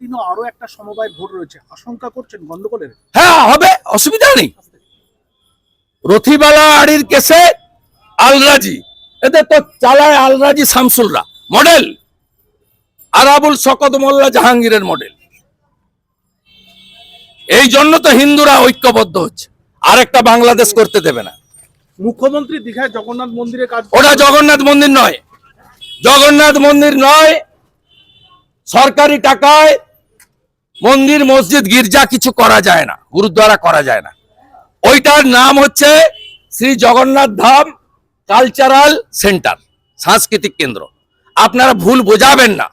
দিনও আরও একটা সমবায় ভোট রয়েছে। আশঙ্কা করছেন গন্ডগোলের হ্যাঁ হবে অসুবিধা নেই। রথিবালা আড়ির কেসে আলরাজি এদের তো চালায় আলরাজি শামসুলরা মডেল। আরাবুল শকত মোল্লা জাহাঙ্গীরের মডেল। এই জন্য তো হিন্দুরা ঐক্যবদ্ধ হচ্ছে। আর একটা বাংলাদেশ করতে দেবে না। মুখ্যমন্ত্রী দীঘায় জগন্নাথ মন্দিরে কাজ ওটা জগন্নাথ মন্দির নয়। জগন্নাথ মন্দির নয় সরকারি টাকায় মন্দির, মসজিদ, গির্জা কিছু করা যায় না, গুরুদ্বারা করা যায় না। ওইটার নাম হচ্ছে শ্রী জগন্নাথ ধাম কালচারাল সেন্টার, সাংস্কৃতিক কেন্দ্র। আপনারা ভুল বোঝাবেন না।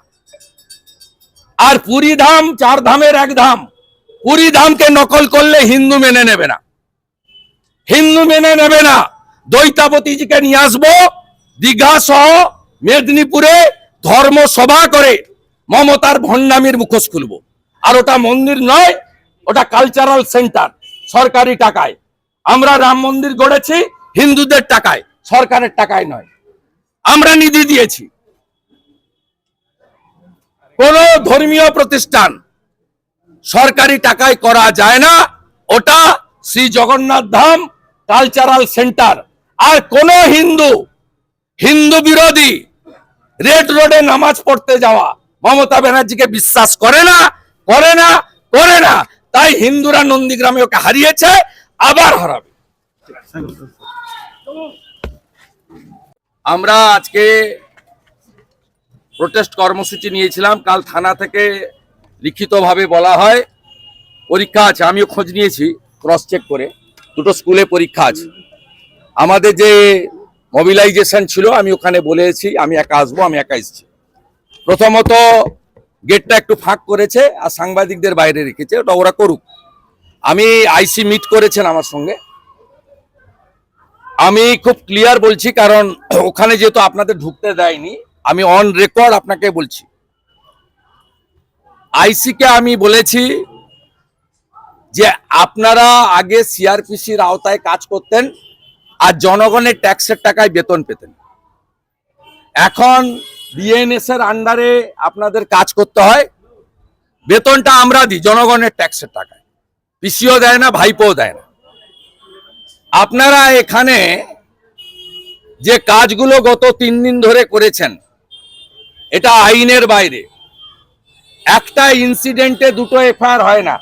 আর পুরী ধাম, চার ধামের এক ধাম। পুরী ধামকে নকল করলে হিন্দু মেনে নেবে না। হিন্দু মেনে নেবে না। দৈতাবতীজিকে নিয়ে আসব, দীঘা সহ মেদিনীপুরে ধর্ম সভা করে মমতার ভণ্ডামির মুখোশ খুলবো। আর ওটা মন্দির নয়, ওটা কালচারাল সেন্টার সরকারি টাকায়। আমরা রাম মন্দির গড়েছি, হিন্দুদের টাকায়, সরকারের টাকায় নয়। আমরা নিধি দিয়েছি। কোন ধর্মীয় প্রতিষ্ঠান সরকারি টাকায় করা যায় না, ওটা শ্রী জগন্নাথ ধাম কালচারাল সেন্টার আর কোন হিন্দু হিন্দু বিরোধী রেড রোডে নামাজ পড়তে যাওয়া মমতা ব্যানার্জিকে বিশ্বাস করে না করে না করে না। তাই হিন্দুরা নন্দীগ্রামে ওকে হারিয়েছে, আবার হারাবে। আমরা আজকে প্রোটেস্ট কর্মসূচি নিয়েছিলাম, কাল থানা থেকে লিখিতভাবে বলা হয়। পরীক্ষা আছে, আমিও খোঁজ নিয়েছি ক্রস চেক করে। দুটো স্কুলে পরীক্ষা আছে। আমাদের যে মোবিলাইজেশন ছিল, আমি ওখানে বলেছি, আমি একা আসব, আমি একা এসেছি। প্রথমত গেটটা একটু ফাঁক করেছে আর সাংবাদিকদের বাইরে রেখেছে, ওটা ওরা করুক। আমি আইসি মিট করেছেন আমার সঙ্গে। আমি খুব ক্লিয়ার বলছি, কারণ ওখানে যেহেতু আপনাদের ঢুকতে দেয়নি, আমি অন রেকর্ড আপনাকে বলছি। আইসিকে আমি বলেছি যে আপনারা আগে সিআরপিসির আওতায় কাজ করতেন আর জনগণের ট্যাক্সের টাকায় বেতন পেতেন। এখন বিএনএস এর আন্ডারে আপনাদের কাজ করতে হয়। বেতনটা আমরা দিই জনগণের ট্যাক্সের টাকায়। পিসিও দেয় না, ভাইপোও দেয় না। আপনারা এখানে যে কাজগুলো গত তিন দিন ধরে করেছেন, এটা আইনের বাইরে। একটা ইনসিডেন্টে দুটো এফআইআর হয় না।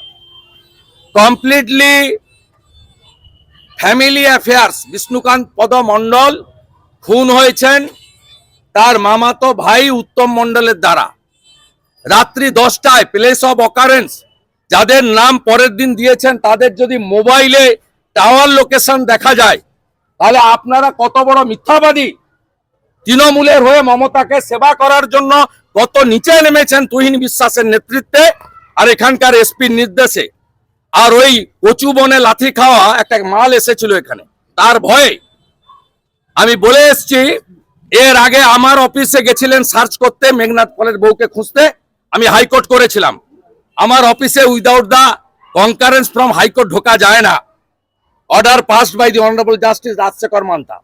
কমপ্লিটলি ফ্যামিলি অ্যাফেয়ার্স বিষ্ণুকান্ত পদ মণ্ডল খুন হয়েছেন। তার মামাতো ভাই উত্তম মণ্ডলের দ্বারা। রাত্রি দশটায় প্লেস অফ অকারেন্স যাদের নাম পরের দিন দিয়েছেন, তাদের যদি মোবাইলে টাওয়ার লোকেশন দেখা যায়, তাহলে আপনারা কত বড় মিথ্যাবাদী। তৃণমূলের হয়ে মমতাকে সেবা করার জন্য কত নিচে নেমেছেন তুহিন বিশ্বাসের নেতৃত্বে আর এখানকার এসপির নির্দেশে। আর ওই কচু বনে লাথি খাওয়া একটা মাল এসেছিল এখানে। তার ভয়ে আমি বলে এসছি এর আগে আমার অফিসে গেছিলেন সার্চ করতে মেঘনাথ পলের বউকে খুঁজতে, আমি হাইকোর্ট করেছিলাম। আমার অফিসে without the concurrence from high court ঢোকা যায় না। Order passed by the honourable justice Rajasekhar Mantha.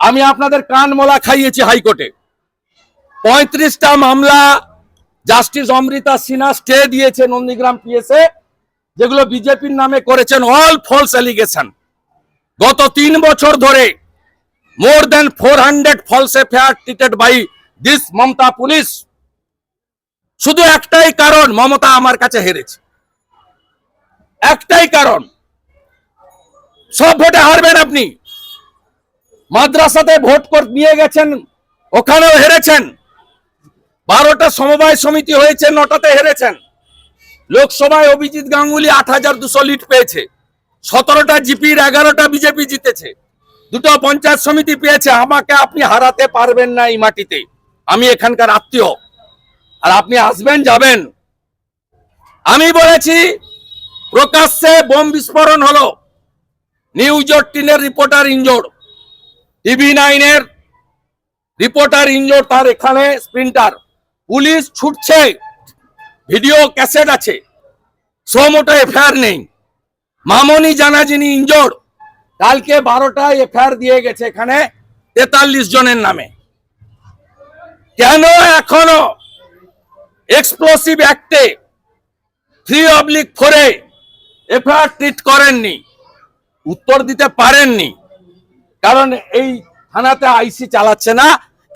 আমি আপনাদের কান মোলা খাইয়েছি হাইকোর্টে। পঁয়ত্রিশটা মামলা জাস্টিস অমৃতা সিনহা স্টে দিয়েছে নন্দীগ্রাম পিএসএ যেগুলো বিজেপির নামে করেছেন অল ফলস অ্যালিগেশন গত তিন বছর ধরে then four hundred false affair treated by this Mamata police শুধু একটাই কারণ, মমতা আমার কাছে হেরেছে। একটাই কারণ, সব ভোটে হারবেন আপনি। মাদ্রাসাতে ভোট নিয়ে গেছেন, ওখানেও হেরেছেন। বারোটা সমবায় সমিতি হয়েছে, নটাতে হেরেছেন। লোকসভায় অভিজিৎ গাঙ্গুলি আট হাজার দুশো লিট পেয়েছে। সতেরোটা জিপির, এগারোটা বিজেপি জিতেছে। দুটো পঞ্চায়েত সমিতি পেয়েছে, আমাকে আপনি হারাতে পারবেন না এই মাটিতে। আমি এখানকার আত্মীয়, আর আপনি আসবেন যাবেন। আমি বলেছি, প্রকাশ্যে বোম বিস্ফোরণ হলো। নিউজ এইটিনের রিপোর্টার ইনজোর্ড টিভি নাইনের রিপোর্টার ইনজোর্ড তার এখানে স্প্রিন্টার। পুলিশ ছুটছে, ভিডিও ক্যাসেট আছে সোমোটো এফআইআর নেই। মামনি জানা যিনি ইনজোর্ড কালকে বারোটায় এফআইআর দিয়ে গেছে এখানে তেতাল্লিশ জনের নামে। কেন এখনও এক্সপ্লোসিভ অ্যাক্টে থ্রি অবলিক ফোরে এফআইআর ট্রিট করেননি, উত্তর দিতে পারেননি। কারণ এই থানাতে আইসি চালাচ্ছে না,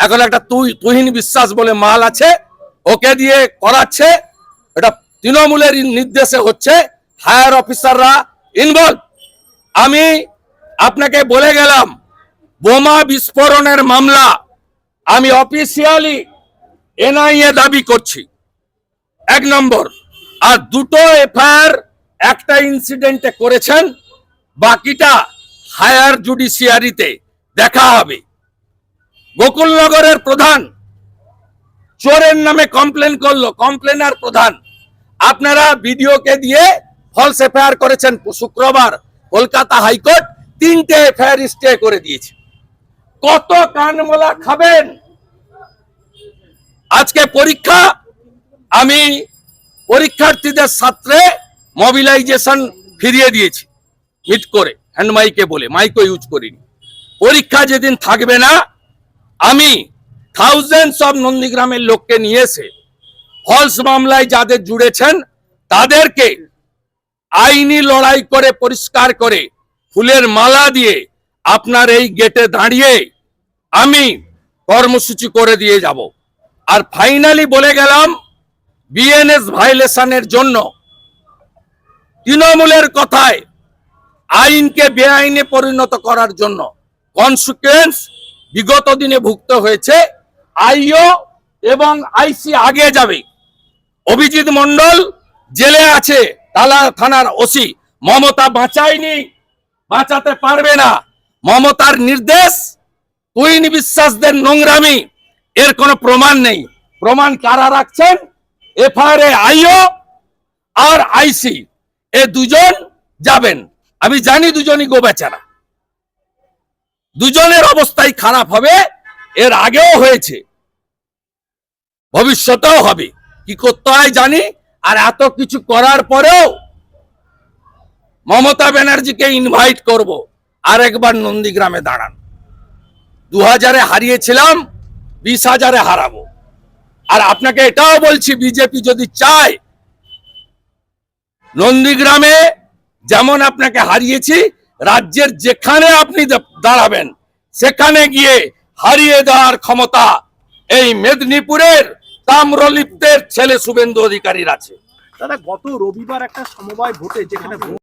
এখন একটা তুই, তুহিন বিশ্বাস বলে মাল আছে, ওকে দিয়ে করাচ্ছে, এটা তৃণমূলের নির্দেশে হচ্ছে হায়ার অফিসাররা ইনভলভ আমি আপনাকে বলে গেলাম, বোমা বিস্ফোরণের মামলা আমি অফিসিয়ালি এনআইএ দাবি করছি। এক নম্বর, আর দুটো এফআইআর একটা ইনসিডেন্টে করেছেন, বাকিটা হায়ার জুডিশিয়ারিতে দেখা হবে। গোকুলনগরের প্রধান চোরের নামে কমপ্লেন করল কমপ্লেনার প্রধান। আপনারা ভিডিওকে দিয়ে ফলস এফআইআর করেছেন, শুক্রবার কলকাতা হাইকোর্ট। তিনটে এফআইআর স্টে করে দিয়েছে। কত কানমলা খাবেন? আজকে পরীক্ষা, আমি পরীক্ষার্থীদের ছাত্রে মোবিলাইজেশন ফিরিয়ে দিয়েছি মিট করে হ্যান্ড মাইকে বলে মাইকও ইউজ করিনি। পরীক্ষা যেদিন থাকবে না, আমি থাউজেন্ডস অফ নন্দীগ্রামের লোককে নিয়ে এসে ফলস মামলায় যাদের জুড়েছেন, তাদেরকে আইনি লড়াই করে, পরিষ্কার করে ফুলের মালা দিয়ে আপনার এই গেটে দাঁড়িয়ে আমি কর্মসূচি করে দিয়ে যাব। আর ফাইনালি বলে গেলাম বিএনএস ভাইলেশনের জন্য তৃণমূলের কথায় আইনকে বেআইনে পরিণত করার জন্য কনসিকুয়েন্স বিগত দিনে ভুক্ত হয়েছে। আইও এবং আইসি আগে যাবে। অভিজিৎ মন্ডল জেলে আছে, তালা থানার ওসি। মমতা বাঁচায়নি। বাঁচাতে পারবে না। মমতার নির্দেশ তুইন বিশ্বাসদের নোংরামি, এর কোনো প্রমাণ নেই। প্রমাণ কারা রাখছেন? এফআইআর আইও আর আইসি। এ দুজন যাবেন। আমি জানি দুজনই গো বেচারা। দুজনের অবস্থাই খারাপ হবে, এর আগেও হয়েছে। ভবিষ্যতেও হবে। কি করতে হয় জানি? আর এত কিছু করার পরেও মমতা ব্যানার্জিকে ইনভাইট করব। আর একবার নন্দীগ্রামে দাঁড়ান। দু হাজারে হারিয়েছিলাম বিশ হাজারে হারাবো। আর আপনাকে এটাও বলছি, বিজেপি যদি চায়, নন্দীগ্রামে যেমন আপনাকে হারিয়েছি, রাজ্যের যেখানে আপনি দাঁড়াবেন, সেখানে গিয়ে হারিয়ে দেওয়ার ক্ষমতা এই মেদিনীপুরের তাম্রলিপ্তের ছেলে শুভেন্দু অধিকারীর আছে। দাদা, গত রবিবার একটা সমবায় ভোটে যেখানে